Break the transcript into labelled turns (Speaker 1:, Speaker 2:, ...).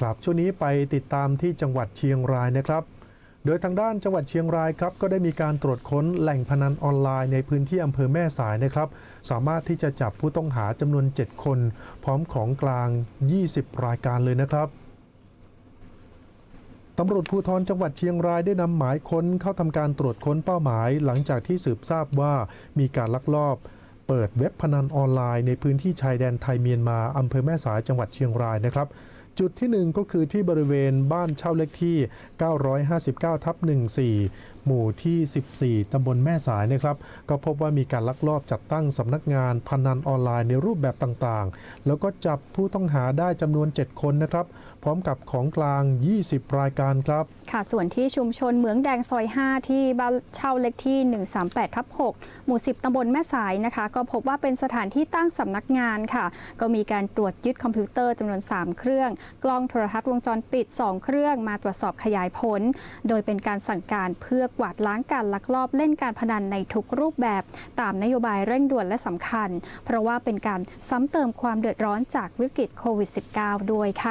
Speaker 1: ครับช่วงนี้ไปติดตามที่จังหวัดเชียงรายนะครับ โดยทางด้านจังหวัดเชียงรายครับก็ได้มีการตรวจค้นแหล่งพนันออนไลน์ในพื้นที่อำเภอแม่สายนะครับ สามารถที่จะจับผู้ต้องหาจำนวน 7 คน พร้อมของกลาง 20 รายการเลยนะครับตำรวจภูธรจังหวัดเชียงรายได้นำหมายค้นเข้าทำการตรวจค้นเป้าหมาย หลังจากที่สืบทราบว่ามีการลักลอบเปิดเว็บพนันออนไลน์ในพื้นที่ชายแดนไทยเมียนมาอำเภอแม่สายจังหวัดเชียงรายนะครับ จุดที่หนึ่งก็คือที่บริเวณบ้านเช่าเลขที่ 959ทับ14 หมู่ที่ 14 ตำบลแม่สายนะครับ ก็พบว่ามีการลักลอบจัดตั้งสำนักงานพนันออนไลน์ในรูปแบบต่างๆ แล้วก็จับผู้ต้องหาได้จำนวน 7 คนนะครับ พร้อมกับของกลาง 20 รายการครับ
Speaker 2: ค่ะ ส่วนที่ชุมชนเหมืองแดงซอย 5 ที่บ้านเช่าเล็กที่ 138ทับ6หมู่ 10 ตำบลแม่สายนะคะ ก็พบว่าเป็นสถานที่ตั้งสำนักงานค่ะ ก็มีการตรวจยึดคอมพิวเตอร์จำนวน 3 เครื่องกล้องโทรทัศน์วงจรปิด 2 เครื่องมาตรวจสอบขยายผล โดยเป็นการสั่งการเพื่อกวาดล้างการลักลอบเล่นการพนันในทุกรูปแบบ ตามนโยบายเร่งด่วนและสำคัญ เพราะว่าเป็นการซ้ำเติมความเดือดร้อนจากวิกฤตโควิด -19 ด้วยค่ะ